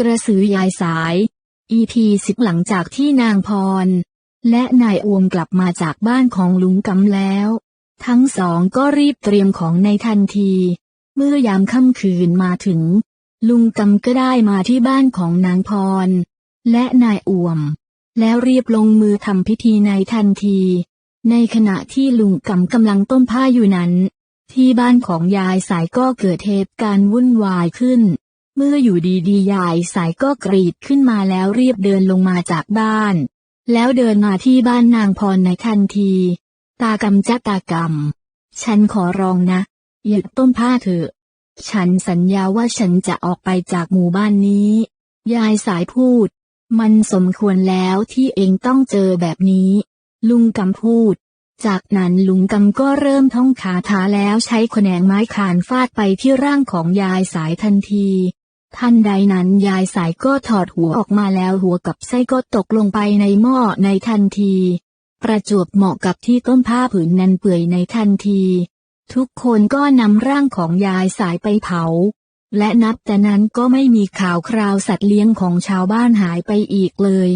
กระสือยายสาย EP สิบหลังจากที่นางพร และนายอวมกลับมาจากบ้านของลุงกำแล้ว ทั้งสองก็รีบเตรียมของในทันที เมื่อยามค่ำคืนมาถึง ลุงกำก็ได้มาที่บ้านของนางพร และนายอวม แล้วรีบลงมือทำพิธีในทันที ในขณะที่ลุงกำกำลังต้มผ้าอยู่นั้นที่บ้านของยายสายก็เกิดเหตุการณ์วุ่นวายขึ้น เมื่ออยู่ดีๆยายสายก็กรีดขึ้นมาแล้วรีบเดินลงมาจากบ้าน แล้วเดินมาที่บ้านนางพรในทันที ตากำจะตากำฉันขอร้องนะหยุดต้มผ้าเถอะ ฉันสัญญาว่าฉันจะออกไปจากหมู่บ้านนี้ ยายสายพูด มันสมควรแล้วที่เองต้องเจอแบบนี้ ลุงกำพูด จากนั้นลุงกำก็เริ่มท่องคาถาแล้วใช้แขนงไม้ขานฟาดไปที่ร่างของยายสายทันที ท่านใดนั้นยายสายก็ถอดหัวออกมาแล้วหัวกับไส้ก็ตกลงไปในหม้อในทันที ประจวบเหมาะกับที่ต้นผ้าผืนนั้นเปื่อยในทันที ทุกคนก็นำร่างของยายสายไปเผา และนับแต่นั้นก็ไม่มีข่าวคราวสัตว์เลี้ยงของชาวบ้านหายไปอีกเลย